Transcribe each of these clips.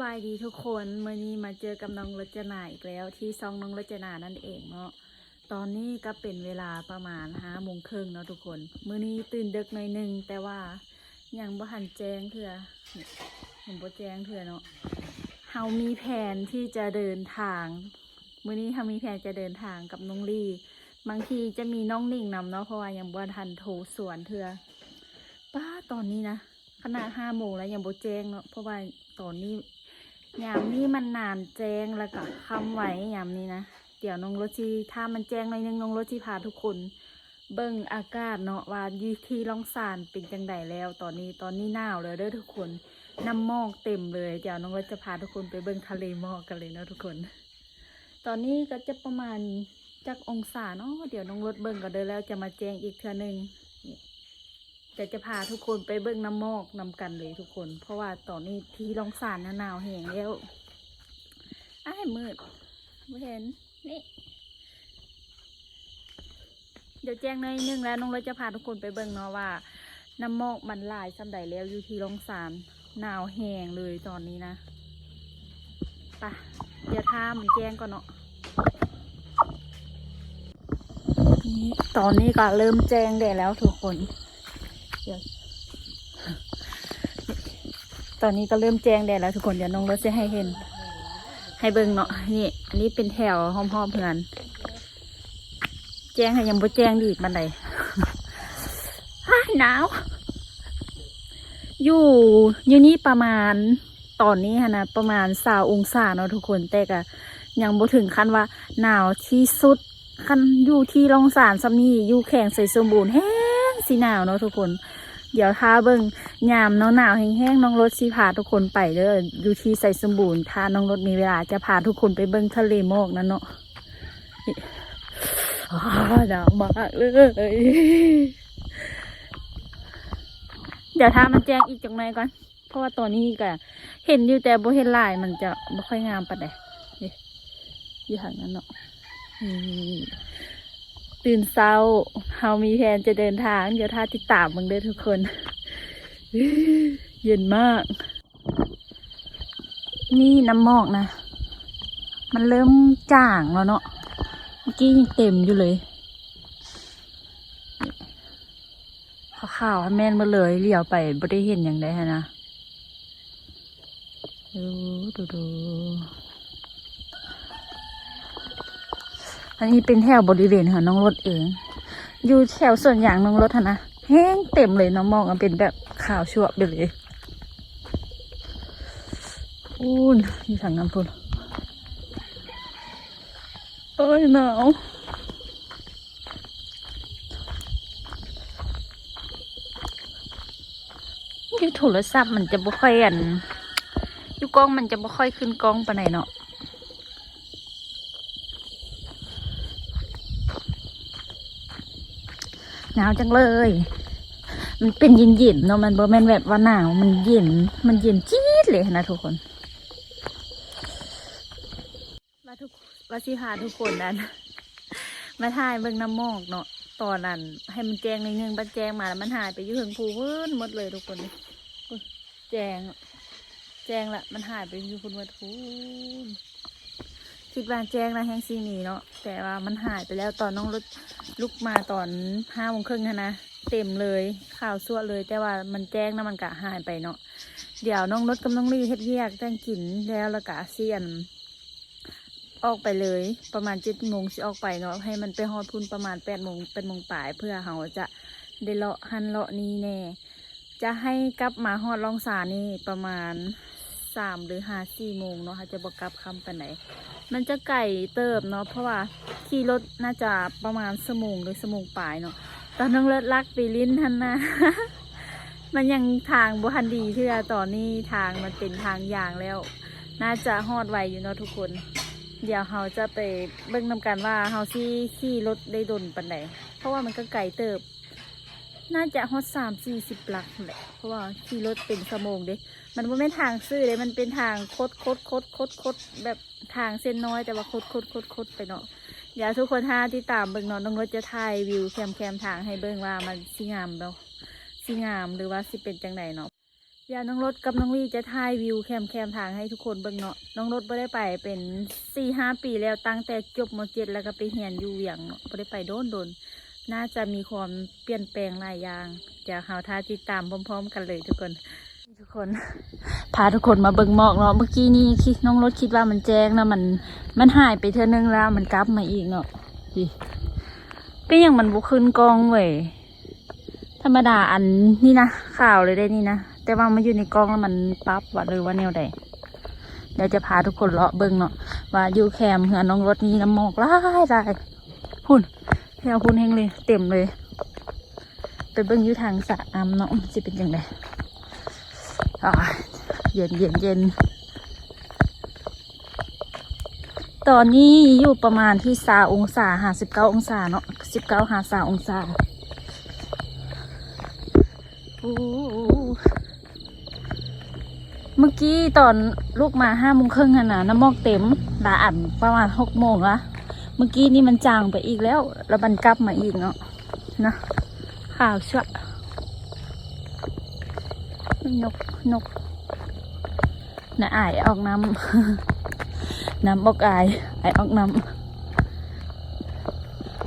บายดีทุกคนเมื่อนี้มาเจอกับน้องรจนาอีกแล้ว ที่ซองน้องรจนานั่นเองเนาะตอนนี้ก็เป็นเวลาประมาณห้าโมงครึ่งเนาะทุกคนเมื้อนี้ตื่นดึกหน่อยหนึงแต่ว่ายังบ่หันแจ้งเถื่อนี่ยังบ่แจ้งเถื่อเนาะเฮามีแผนที่จะเดินทางเมื้อนี้เฮามีแผนจะเดินทางกับน้องลี่บางทีจะมีน้องนิ่งนำเนาะเพราะว่ายังบ่ทันโทรสวนเถื่อป้าตอนนี้นะขนาดห้าโมงแล้วยังบ่แจ้งเนาะเพราะว่าตอนนี้ ยามนี้มันนานแจ้งแล้วก็คำไว้ยามนี้นะ เดี๋ยวน้องรถจีถ้ามันแจ้งหน่อยนึงน้องรถจีพาทุกคน เบิ่งอากาศเนาะว่ายู่ที่ล่องซานเป็นจังไดแล้ว ตอนนี้ตอนนี้หนาวเลยเด้อทุกคนน้ำหมอกเต็มเลยเดี๋ยวน้องรถจะพาทุกคนไปเบิ่งทะเลหมอกกันเลยเนาะทุกคน ตอนนี้ก็จะประมาณจักองศาเนาะเดี๋ยวน้องรถเบิ่งก็เด้อแล้วจะมาแจ้งอีกเทื่อหนึงนี่ จะจะพาทุกคนไปเบิ่งน้ำมอกนำกันเลยทุกคน เพราะว่าตอนนี้ที่ลองสานหนาวแห้งแล้วอ้ายมืดไม่เห็นนี่ เดี๋ยวแจ้งหน่อยนึงแล้วน้องเลยจะพาทุกคนไปเบิ่งเนาะว่าน้ำมอกมันลายสำใดแล้วอยู่ที่ลองสานหนาวแห้งเลยตอนนี้นะปะเดี๋ยวท่ามันแจ้งก่อนเนาะตอนนี้ก็เริ่มแจ้งได้แล้วทุกคน เดี๋ยวตอนนี้ก็เริ่มแจ้งแดดแล้วทุกคนเดี๋ยวน้องรถจะให้เห็น ให้เบิ่งเนาะนี่อันนี้เป็นแถวห้อมๆเพื่อนแจ้งให้ยังบ่แจ้งดีดมันไหนหนาว อยู่อยู่นี่ประมาณตอนนี้ฮะนะประมาณสาองศาเนาะทุกคนแต่ก็ยังบ่ถึงขั้นว่าหนาวที่สุดขั้นอยู่ที่รองสารซัมนี่อยู่แข่งใส่สมบูรณ์แห้ สีหนาวเนาะทุกคน เดี๋ยวท้าเบิ่งยามหนาวหนาวๆแห้งๆน้องรถสิพาทุกคนไปเด้ออยู่ที่ใส่สมบูรณ์ถ้าน้องรถมีเวลาจะพาทุกคนไปเบิ่งทะเลหมอกนั่นเนาะหนาวมากเลยเดี๋ยวท้ามันแจ้งอีกจังไหนก่อนเพราะว่าตอนนี้ก็เห็นอยู่แต่โบเห็นลายมันจะบ่ค่อยงามปานใดนี่อยู่ทางนั้นเนาะ ตื่นเช้าเฮามีแผนจะเดินทาง เดี๋ยวท้าติดตามมึงเด้อทุกคน เย็นมาก นี่น้ำหมอกนะ มันเริ่มจางแล้วเนาะ เมื่อกี้ยังเต็มอยู่เลยข่าวให้แม่นมาเลยเลี้ยวไปไม่ได้เห็นอย่างใดฮะนะ ดูดูดู อันนี้เป็นแถวบริเวณของน้องรถเอง อยู่แถวส่วนอย่างน้องรถนะแห้งเต็มเลยน้องมองมันเป็นแบบขาวชั่วไปเลยพูนอยู่ทางน้ำพุนเอ้ยหนาวอยู่โทรศัพท์มันจะบ่ค่อยอันอยู่กล้องมันจะไม่ค่อยขึ้นกล้องปานไหนเนาะ หนาวจังเลย มันเป็นเย็นเย็นๆเนาะมันบ่แม่นแบบว่าหนาว มันเย็น มันเย็นจี๊ดเลยนะทุกคนว่าทุกว่าสิพาทุกคนนั้น มาถ่ายเบิ่งน้ำมอกเนาะตอนนั้น ให้มันแจงในอยนึงบันแจงมาแล้วมันหายไปอยู่ถึงภูพื้นหมดเลยทุกคนแจง แจงละมันหายไปอยู่คุณวัดทูน คิดว่าแจ้งนะแห้งซีมีเนาะแต่ว่ามันหายไปแล้วตอนน้องรถลุกมาตอนห้าโมงครึ่งนะนะ เต็มเลยข่าวสั่วเลย แต่ว่ามันแจ้งนะมันกะหายไปเนาะเดี๋ยวน้องรถกับน้องลี่เฮ็ดเวียกแต่งกินแล้วละกะเสียน ออกไปเลย ประมาณเจ็ดโมงสิออกไปเนาะให้มันไปฮอดพุ่นประมาณแปดโมงเป็นโมงปลายเพื่อเขาจะได้เลาะหันเลาะนี้แน่จะให้กลับมาฮอดลองสานี่ประมาณ สามหรือหาสี่โมงเนาะค่ะจะบอกกลับคำไปไหน มันจะไก่เติบเนาะเพราะว่าขี่รถน่าจะประมาณสมงหรือสมงปลายเนาะตอนน้องเลิศลักปีลิ้นทันนะมันยังทางบุหันดีเชื่อตอนนี้ทางมันเป็นทางยางแล้ว น่าจะฮอดไวอยู่เนาะทุกคน เดี๋ยวเราจะไปเบิ่งนำกันว่าเฮาซี่ขี่รถได้ดนปันไหนเพราะว่ามันก็ไก่เติบ น่าจะฮอตสามสี่สิบหลักแหละ เพราะว่าขี่รถเป็นสมองเด้ มันไม่ทางซื่อเลยมันเป็นทางคดคดคดคดคดแบบทางเส้นน้อยแต่ว่าคดคดคดคดไปเนาะเดี๋ยวทุกคนถ้าที่ตามเบิ่งเนาะน้องรถจะถ่ายวิวแคมแคมทางให้เบิ่งว่ามันสิงามเนาะสิงามหรือว่าสิเป็นจังไดเนาะเเดี๋ยวน้องรถกับน้องวีจะถ่ายวิวแคมแคมทางให้ทุกคนเบิ่งเนาะน้องรถไม่ได้ไปเป็นสี่ห้าปีแล้วตั้งแต่จบมเจ็ดแล้วก็ไปเรียนอยู่เวียงเนาะไม่ได้ไปโดนโดน น่าจะมีความเปลี่ยนแปลงหลายอย่างเดี๋ยวเราท้าติดตามพร้อม ๆ กันเลยทุกคน ทุกคน พาทุกคนมาเบิ่งหมอกเนาะเมื่อกี้นี่คิดน้องรถคิดว่ามันแจ้งนะมันมันหายไปเท่านึงแล้วมันกลับมาอีกเนาะดิเป็นอย่างมันบุขึ้นกองเว้ยธรรมดาอันนี่นะข่าวเลยได้นี่นะแต่ว่ามาอยู่ในกล้องแล้วมันปั๊บว่าหรือว่าแนวใดเดี๋ยวจะพาทุกคนเลาะเบิ่งเนาะว่าอยู่แคมเหือน้องรถนี้น้ำหมอกหลายลายหุ่น แถวพุ่นแห้งเลย เต็มเลยไปเบิ่งยู่ทางสะน้ำเนาะจะเป็นยังไงเย็นเย็นเย็นตอนนี้อยู่ประมาณที่สาองศาหาสิบเก้าองศาเนาะสิบเก้าหาสาองศาเมื่อกี้ตอนลูกมาห้าโมงครึ่งอะนะน้ำมอกเต็มลาอันประมาณหกโมงละ มื่อกี้นี่มันจางไปอีกแล้ว แล้วมันกลับมาอีกเนาะนะข่าวชื่อนกนกน่ะอายออกน้ำน้ำออกอายอายออกน้ำ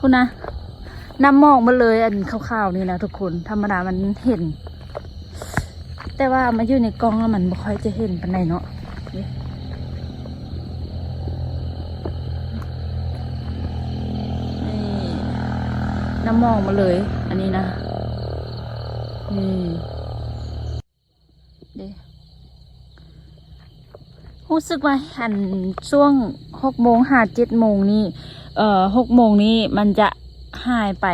คุณนะน้ำมองมาเลยอันขาวๆนี่นะทุกคนธรรมดามันเห็น แต่ว่ามาอยู่ในกล้องแล้วมันไม่ค่อยจะเห็นปานใดเนาะนี่นี่ น้ำมองมาเลย อันนี้นะ นี่เด้รู้สึกว่าหันช่วงหกโมงหาเจ็ดโมงนี่เอ่อหกโมงนี้มันจะหายไป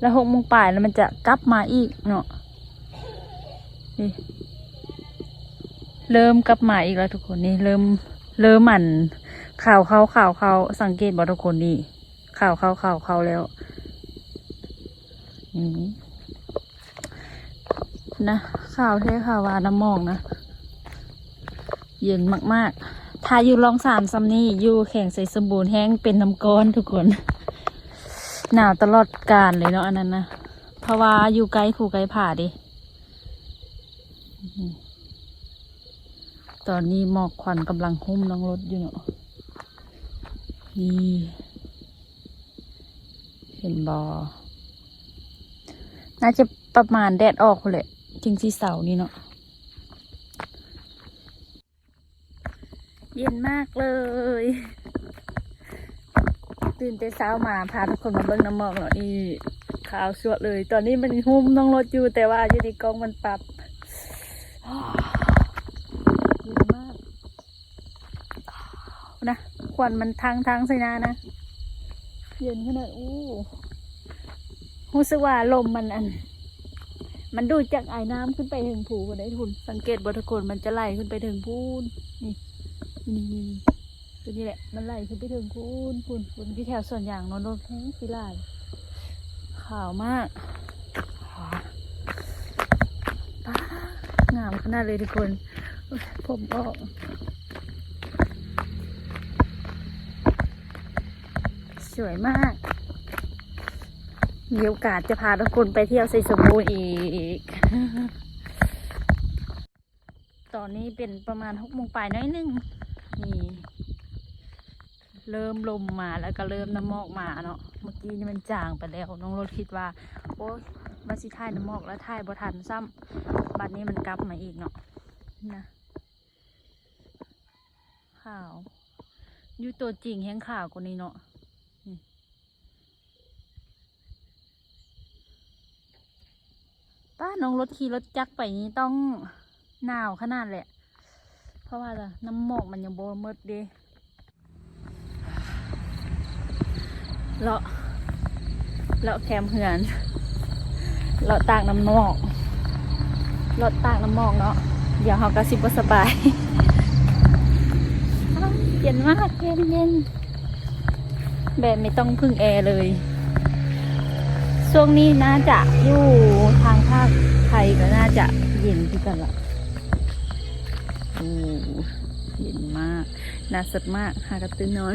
แล้วหกโมงป่ายแล้วมันจะกลับมาอีกเนาะนี่เริ่มกลับมาอีกแล้วทุกคนนี่เริ่มเริ่มหมันข่าวเขาข่าวเขาสังเกตบอทุกคนนี่ข่าวเขาข่าวเขาแล้ว อืมนะข่าวเทข่าววาน้ำมองนะ เย็นมากๆ ถ้าอยู่ลองสามซัมนี่อยู่แข่งใส่สมบูรณ์แห้งเป็นน้ำก้อนทุกคน หนาวตลอดกาลเลยเนาะอันนั้นนะเพราะว่าอยู่ไกลผูไกลผ่าดิ ตอนนี้หมอกควันกำลังหุ้มน้องรถอยู่เนาะนี่เห็นบอ น่าจะประมาณแดดออกเลยจริงที่เสาร์นี่เนาะเย็นมากเลย ตื่นแต่เช้ามาพาทุกคนมาเบิ่งน้ำหมอกเนาะนี่ขาวสวดเลย ตอนนี้มันหุ้มน้องรถอยู่แต่ว่าอยู่ในกล้องมันปรับเย็นมากนะควันมันทางทางใส่นานะ เย็นขนาดอู้ รู้สึกว่าลมมันอัน มันดูจากไอ้น้ำขึ้นไปถึงผูกได้ทุน สังเกตบทุกคนมันจะไหลขึ้นไปถึงพูนนี่นี่นี่ตัวนี้แหละ มันไหลขึ้นไปถึงพูนพูนพูนที่แถวส่วนอย่างโนนโนนแห้งสิลายขาวมากป้างามขนาดเลยทุกคน ผมออกสวยมาก มีโอกาสจะพาทุกคนไปเที่ยวไซสมบูรณ์อีก ตอนนี้เป็นประมาณหกโมงปลายน้อยนึงนี่เริ่มลมมาแล้วก็เริ่มน้ำมอกมาเนาะ เมื่อกี้นี่มันจางไปแล้ว น้องรถคิดว่า โอ๊ยมาสิท่ายน้ำมอกแล้วท่ายบ่ทันซ้ำบัดนี้มันกลับมาอีกเนาะนะข่าว อยู่ตัวจริงแห้งข่าวกว่านี้เนาะนี่ ป้าน้องรถขี่รถจักรไปนี้ต้องหนาวขนาดแหละ เพราะว่าอะน้ำหมอกมันยังโบมืดเดีเลาะเลาะแคมเหือนเลาะตากน้ำหมอกเลาะตากน้ำหมอกเนาะเดี๋ยวเขากระสิบสบายเย็นมากเย็นเย็นแบบไม่ต้องพึ่งแอร์เลย ช่วงนี้น่าจะอยู่ทางภาคไทยก็น่าจะเย็นที่กันละโอ้เย็นมาก น่าสดมาก หากระตือนอน